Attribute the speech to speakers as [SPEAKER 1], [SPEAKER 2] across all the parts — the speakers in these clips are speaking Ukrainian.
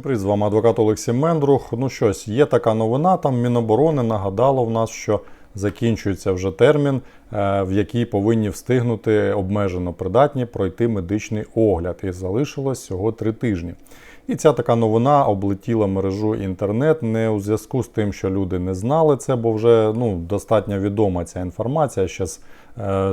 [SPEAKER 1] Всім привіт, з вами адвокат Олексій Мендрух. Ну щось, є така новина. Там Міноборони нагадало в нас, що закінчується вже термін, е, в який повинні встигнути обмежено придатні пройти медичний огляд. І залишилось всього три тижні. І ця така новина облетіла мережу інтернет не у зв'язку з тим, що люди не знали це, бо вже ну, достатньо відома ця інформація. Ще з,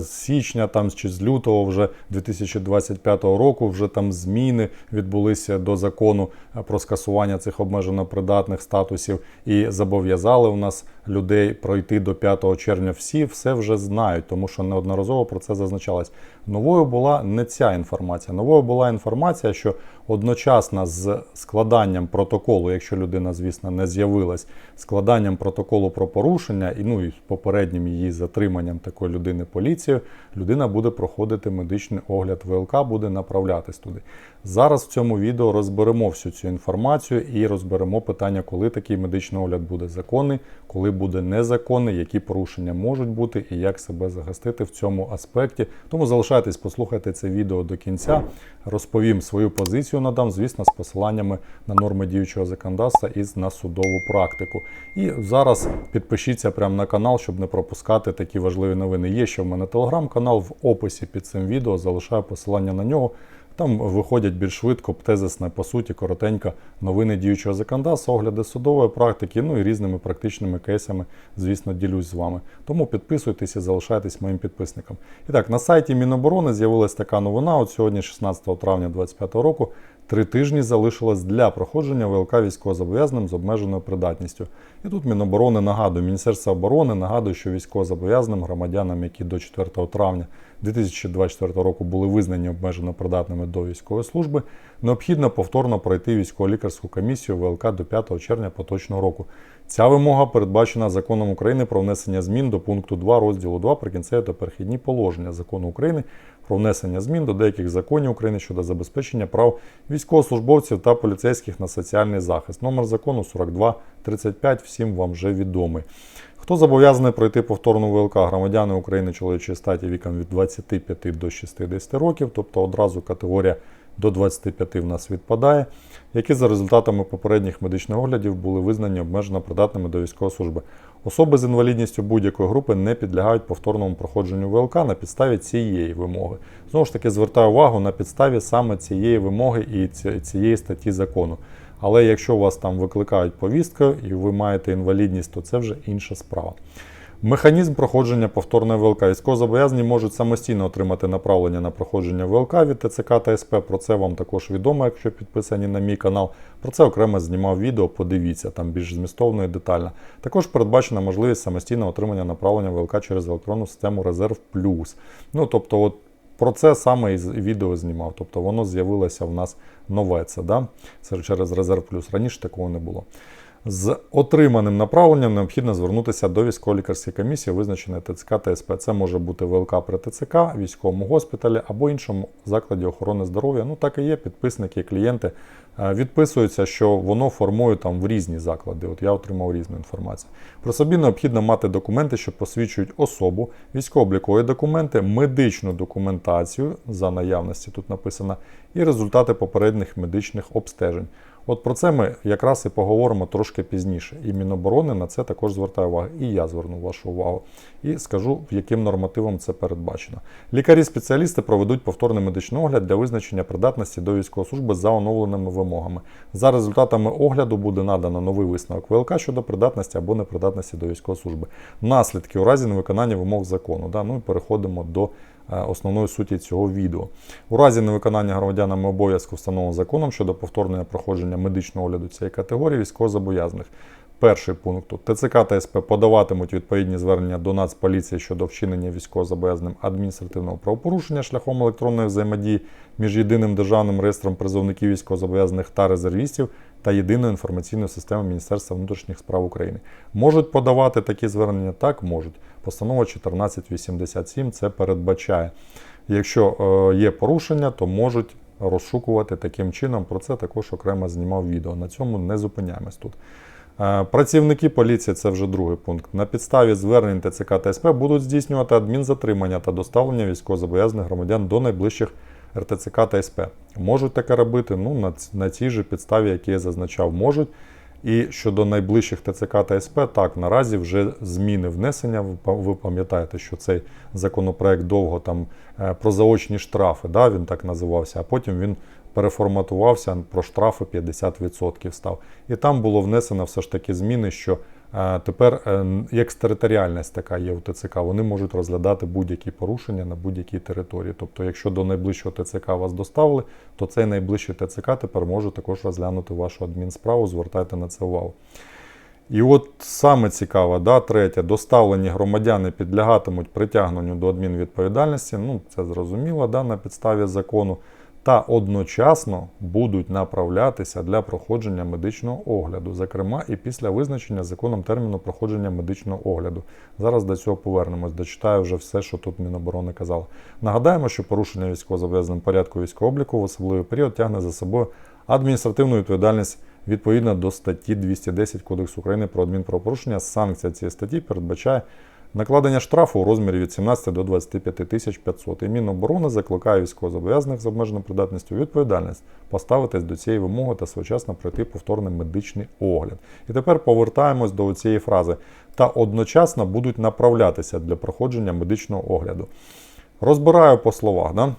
[SPEAKER 1] з січня там, чи з лютого вже 2025 року вже там зміни відбулися до закону е, про скасування цих обмежено придатних статусів і зобов'язали у нас людей пройти до 5 червня. Всі все вже знають, тому що неодноразово про це зазначалось. Новою була не ця інформація. Новою була інформація, що одночасно з складанням протоколу, якщо людина, звісно, не з'явилась, складанням протоколу про порушення і ну і з попереднім її затриманням такої людини поліцією, людина буде проходити медичний огляд ВЛК, буде направлятись туди. Зараз в цьому відео розберемо всю цю інформацію і розберемо питання, коли такий медичний огляд буде законний, коли буде незаконний, які порушення можуть бути і як себе захистити в цьому аспекті. Тому залишайтесь, послухайте це відео до кінця. Розповім свою позицію надам, звісно, з посиланнями на норми діючого законодавства і на судову практику. І зараз підпишіться прямо на канал, щоб не пропускати такі важливі новини. Є ще в мене телеграм-канал в описі під цим відео. Залишаю посилання на нього. Там виходять більш швидко, тезисне, по суті, коротенько новини діючого законодавства, огляди судової практики, ну і різними практичними кейсами, звісно, ділюсь з вами. Тому підписуйтесь і залишайтесь моїм підписником. І так, на сайті Міноборони з'явилася така новина. От сьогодні, 16 травня 2025 року, три тижні залишилось для проходження ВЛК військовозобов'язаним з обмеженою придатністю. І тут Міноборони нагадує, Міністерство оборони нагадує, що військовозобов'язаним громадянам, які до 4 травня 2024 року були визнані обмежено придатними до військової служби, необхідно повторно пройти військово-лікарську комісію ВЛК до 5 червня поточного року. Ця вимога передбачена законом України про внесення змін до пункту 2 розділу 2 прикінцеві та перехідні положення закону України про внесення змін до деяких законів України щодо забезпечення прав військовослужбовців та поліцейських на соціальний захист. Номер закону 4235 всім вам вже відомий. Хто зобов'язаний пройти повторну ВЛК громадяни України чоловічої статі віком від 25 до 60 років, тобто одразу категорія до 25 в нас відпадає, які за результатами попередніх медичних оглядів були визнані обмежено придатними до військової служби. Особи з інвалідністю будь-якої групи не підлягають повторному проходженню ВЛК на підставі цієї вимоги. Знову ж таки, звертаю увагу на підставі саме цієї вимоги і цієї статті закону. Але якщо вас там викликають повістку і ви маєте інвалідність, то це вже інша справа. Механізм проходження повторної ВЛК. Військовозобов'язані можуть самостійно отримати направлення на проходження ВЛК від ТЦК та СП. Про це вам також відомо, якщо підписані на мій канал. Про це окремо знімав відео, подивіться, там більш змістовно і детально. Також передбачена можливість самостійного отримання направлення ВЛК через електронну систему Резерв Плюс. Ну, тобто, от про це саме і відео знімав. Тобто воно з'явилося в нас нове. Це да? через Резерв Плюс. Раніше такого не було. З отриманим направленням необхідно звернутися до військово-лікарської комісії, визначеної ТЦК та СП. Це може бути ВЛК при ТЦК, військовому госпіталі або іншому закладі охорони здоров'я. Ну так і є. Підписники, клієнти відписуються, що воно формує там в різні заклади. От я отримав різну інформацію. При собі необхідно мати документи, що посвідчують особу, військово-облікові документи, медичну документацію за наявності тут написано, і результати попередніх медичних обстежень. От про це ми якраз і поговоримо трошки пізніше. І Міноборони на це також звертає увагу. І я зверну вашу увагу. І скажу, яким нормативом це передбачено. Лікарі-спеціалісти проведуть повторний медичний огляд для визначення придатності до військової служби за оновленими вимогами. За результатами огляду буде надано новий висновок ВЛК щодо придатності або непридатності до військової служби. Наслідки у разі невиконання вимог закону. Да? Ну і переходимо до. Основної суті цього відео. У разі невиконання громадянами обов'язку встановленого законом щодо повторного проходження медичного огляду цієї категорії військовозобов'язаних. Перший пункт ТЦК та СП подаватимуть відповідні звернення до Нацполіції щодо вчинення військовозобов'язаним адміністративного правопорушення шляхом електронної взаємодії між єдиним державним реєстром призовників військовозобов'язаних та резервістів та єдиною інформаційною системою Міністерства внутрішніх справ України. Можуть подавати такі звернення? Так, можуть. Постанова 1487 це передбачає. Якщо е, є порушення, то можуть розшукувати таким чином. Про це також окремо знімав відео. На цьому не зупиняємось тут. Е, працівники поліції це вже другий пункт. На підставі звернень ТЦК та СП будуть здійснювати адмінзатримання та доставлення військовозобов'язаних громадян до найближчих РТЦК та СП. Можуть таке робити ну, на, цій же підставі, які я зазначав, можуть. І щодо найближчих ТЦК та СП, так, наразі вже зміни внесення. Ви пам'ятаєте, що цей законопроект довго там е, про заочні штрафи, да, він так називався, а потім він переформатувався про штрафи 50% став. І там було внесено все ж таки зміни, що тепер е, н- екстериторіальність така є у ТЦК. Вони можуть розглядати будь-які порушення на будь-якій території. Тобто, якщо до найближчого ТЦК вас доставили, то цей найближчий ТЦК тепер може також розглянути вашу адмінсправу. Звертайте на це увагу. І от саме цікаве, да, третє, доставлені громадяни підлягатимуть притягненню до адмінвідповідальності. Ну, це зрозуміло, да, на підставі закону. Та одночасно будуть направлятися для проходження медичного огляду, зокрема і після визначення законом терміну проходження медичного огляду. Зараз до цього повернемось, дочитаю вже все, що тут Міноборони казало. Нагадаємо, що порушення військовозобов'язаним порядку військового обліку в особливий період тягне за собою адміністративну відповідальність відповідно до статті 210 Кодексу України про адмінправопорушення. Санкція цієї статті передбачає накладення штрафу у розмірі від 17 до 25 тисяч 500. І Міноборони закликає військовозобов'язаних з обмеженою придатністю відповідальність поставитись до цієї вимоги та своєчасно пройти повторний медичний огляд. І тепер повертаємось до цієї фрази та одночасно будуть направлятися для проходження медичного огляду. Розбираю по словах. Да?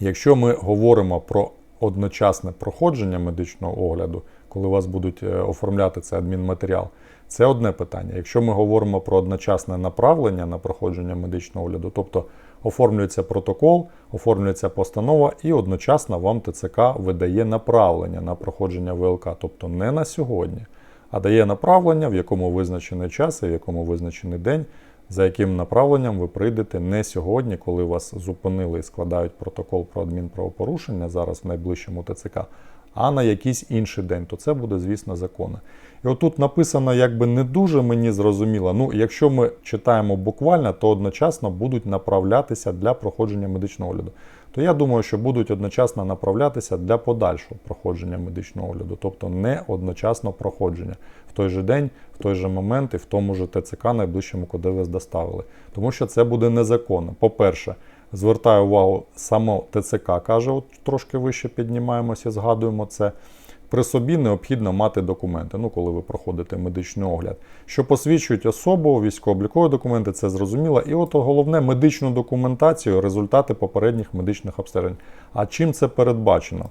[SPEAKER 1] Якщо ми говоримо про одночасне проходження медичного огляду, коли вас будуть е, оформляти цей адмінматеріал, це одне питання. Якщо ми говоримо про одночасне направлення на проходження медичного огляду, тобто оформлюється протокол, оформлюється постанова і одночасно вам ТЦК видає направлення на проходження ВЛК, тобто не на сьогодні, а дає направлення, в якому визначений час і в якому визначений день, за яким направленням ви прийдете не сьогодні, коли вас зупинили і складають протокол про адмінправопорушення зараз в найближчому ТЦК, а на якийсь інший день, то це буде, звісно, законно. І отут написано, якби не дуже мені зрозуміло. Ну, якщо ми читаємо буквально, то одночасно будуть направлятися для проходження медичного огляду. То я думаю, що будуть одночасно направлятися для подальшого проходження медичного огляду, тобто не одночасно проходження в той же день, в той же момент і в тому ж ТЦК найближчому, куди ви доставили. Тому що це буде незаконно. По-перше, звертаю увагу, само ТЦК каже, от трошки вище піднімаємося, згадуємо це. При собі необхідно мати документи, ну коли ви проходите медичний огляд, що посвідчують особу, військово-облікові документи, це зрозуміло. І от головне медичну документацію, результати попередніх медичних обстежень. А чим це передбачено?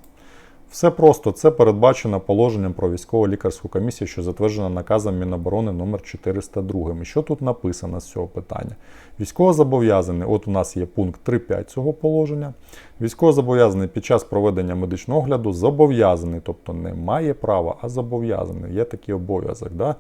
[SPEAKER 1] Все просто це передбачено положенням про військово лікарську комісію, що затверджена наказом Міноборони номер 402. І що тут написано з цього питання? Військовозобов'язаний, от у нас є пункт 3.5 цього положення. Військовозобов'язаний під час проведення медичного огляду зобов'язаний, тобто не має права, а зобов'язаний. Є такий обов'язок. Да?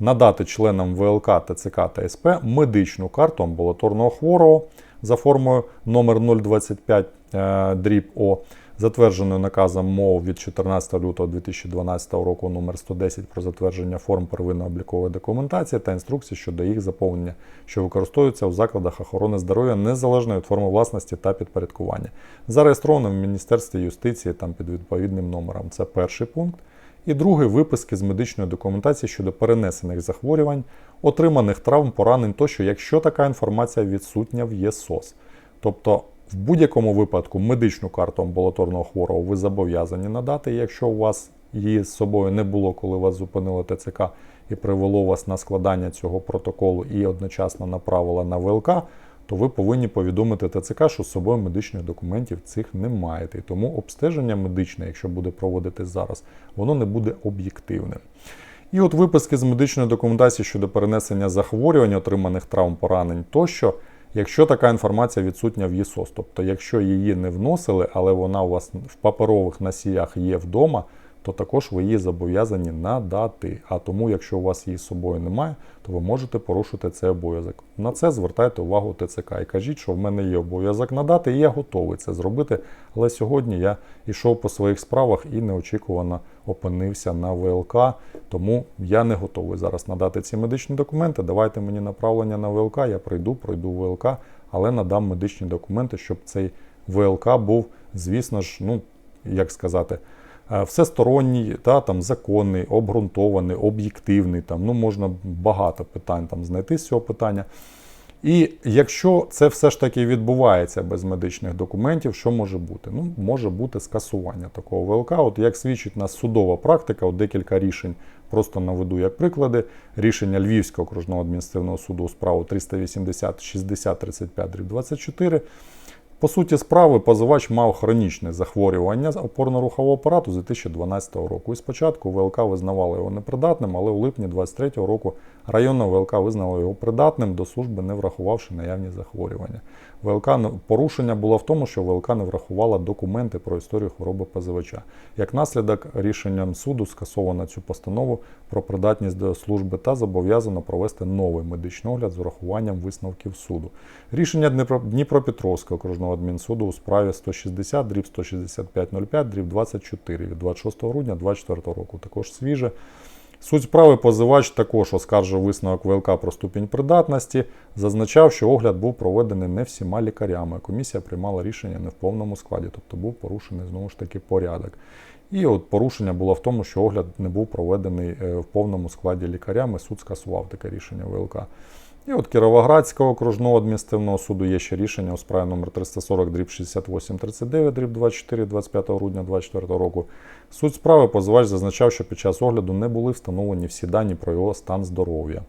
[SPEAKER 1] Надати членам ВЛК, ТЦК та СП медичну карту амбулаторного хворого за формою номер 025 е, дріб О, затвердженою наказом МОВ від 14 лютого 2012 року номер 110 про затвердження форм первинної облікової документації та інструкцій щодо їх заповнення, що використовуються у закладах охорони здоров'я незалежно від форми власності та підпорядкування. Зареєстровано в Міністерстві юстиції там під відповідним номером. Це перший пункт. І другий виписки з медичної документації щодо перенесених захворювань, отриманих травм, поранень тощо, якщо така інформація відсутня в ЄСОС. Тобто, в будь-якому випадку медичну карту амбулаторного хворого ви зобов'язані надати, якщо у вас її з собою не було, коли вас зупинило ТЦК і привело вас на складання цього протоколу і одночасно направило на ВЛК, то ви повинні повідомити ТЦК, що з собою медичних документів цих не маєте. І тому обстеження медичне, якщо буде проводитись зараз, воно не буде об'єктивним. І от виписки з медичної документації щодо перенесення захворювань, отриманих травм, поранень тощо, якщо така інформація відсутня в ЄСОС. Тобто, якщо її не вносили, але вона у вас в паперових носіях є вдома, то також ви її зобов'язані надати. А тому, якщо у вас її з собою немає, то ви можете порушити цей обов'язок. На це звертайте увагу ТЦК і кажіть, що в мене є обов'язок надати, і я готовий це зробити. Але сьогодні я йшов по своїх справах і неочікувано опинився на ВЛК, тому я не готовий зараз надати ці медичні документи. Давайте мені направлення на ВЛК, я прийду, пройду ВЛК, але надам медичні документи, щоб цей ВЛК був, звісно ж, ну як сказати. Е, Всесторонній, та, там, законний, обґрунтований, об'єктивний. Там, ну, можна багато питань там, знайти з цього питання. І якщо це все ж таки відбувається без медичних документів, що може бути? Ну, може бути скасування такого ВЛК. От як свідчить нас судова практика, от декілька рішень просто наведу як приклади. Рішення Львівського окружного адміністративного суду у справу 380 60 35 24 по суті справи позивач мав хронічне захворювання опорно-рухового апарату з 2012 року. І спочатку ВЛК визнавала його непридатним, але у липні 2023 року районна ВЛК визнала його придатним до служби, не врахувавши наявні захворювання. ВЛК порушення було в тому, що ВЛК не врахувала документи про історію хвороби позивача. Як наслідок, рішенням суду скасовано цю постанову про придатність до служби та зобов'язано провести новий медичний огляд з урахуванням висновків суду. Рішення Дніпро- Дніпропетровського окружного адмінсуду у справі 160 дріб 16505 дріб 24 від 26 грудня 2024 року. Також свіже. Суть справи позивач також оскаржив висновок ВЛК про ступінь придатності, зазначав, що огляд був проведений не всіма лікарями. Комісія приймала рішення не в повному складі, тобто був порушений знову ж таки порядок. І от порушення було в тому, що огляд не був проведений е, в повному складі лікарями. Суд скасував таке рішення ВЛК. І от Кіровоградського окружного адміністративного суду є ще рішення у справі номер 340 дріб 6839 дріб 24 25 грудня 2024 року. Суть справи позивач зазначав, що під час огляду не були встановлені всі дані про його стан здоров'я.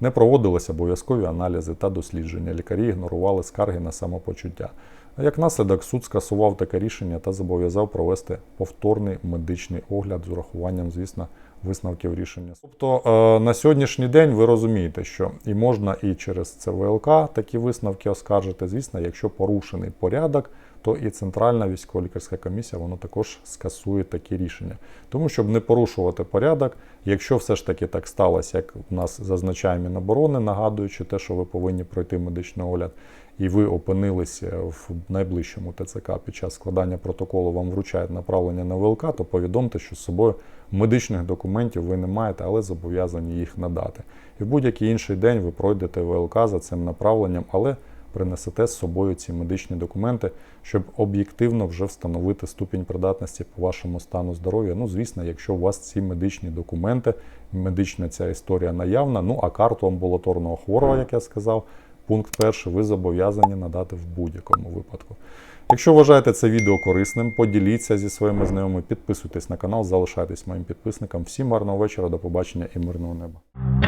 [SPEAKER 1] Не проводилися обов'язкові аналізи та дослідження. Лікарі ігнорували скарги на самопочуття. Як наслідок, суд скасував таке рішення та зобов'язав провести повторний медичний огляд з урахуванням, звісно, висновків рішення. Тобто е, на сьогоднішній день ви розумієте, що і можна і через ЦВЛК такі висновки оскаржити. Звісно, якщо порушений порядок, то і Центральна військово-лікарська комісія вона також скасує такі рішення. Тому щоб не порушувати порядок, якщо все ж таки так сталося, як у нас зазначає Міноборони, нагадуючи те, що ви повинні пройти медичний огляд, і ви опинилися в найближчому ТЦК під час складання протоколу, вам вручають направлення на ВЛК, то повідомте, що з собою медичних документів ви не маєте, але зобов'язані їх надати. І в будь-який інший день ви пройдете ВЛК за цим направленням, але принесете з собою ці медичні документи, щоб об'єктивно вже встановити ступінь придатності по вашому стану здоров'я. Ну, звісно, якщо у вас ці медичні документи, медична ця історія наявна, ну а карту амбулаторного хворого, як я сказав, пункт перший, ви зобов'язані надати в будь-якому випадку. Якщо вважаєте це відео корисним, поділіться зі своїми знайомими, підписуйтесь на канал, залишайтесь моїм підписником. Всім гарного вечора, до побачення і мирного неба.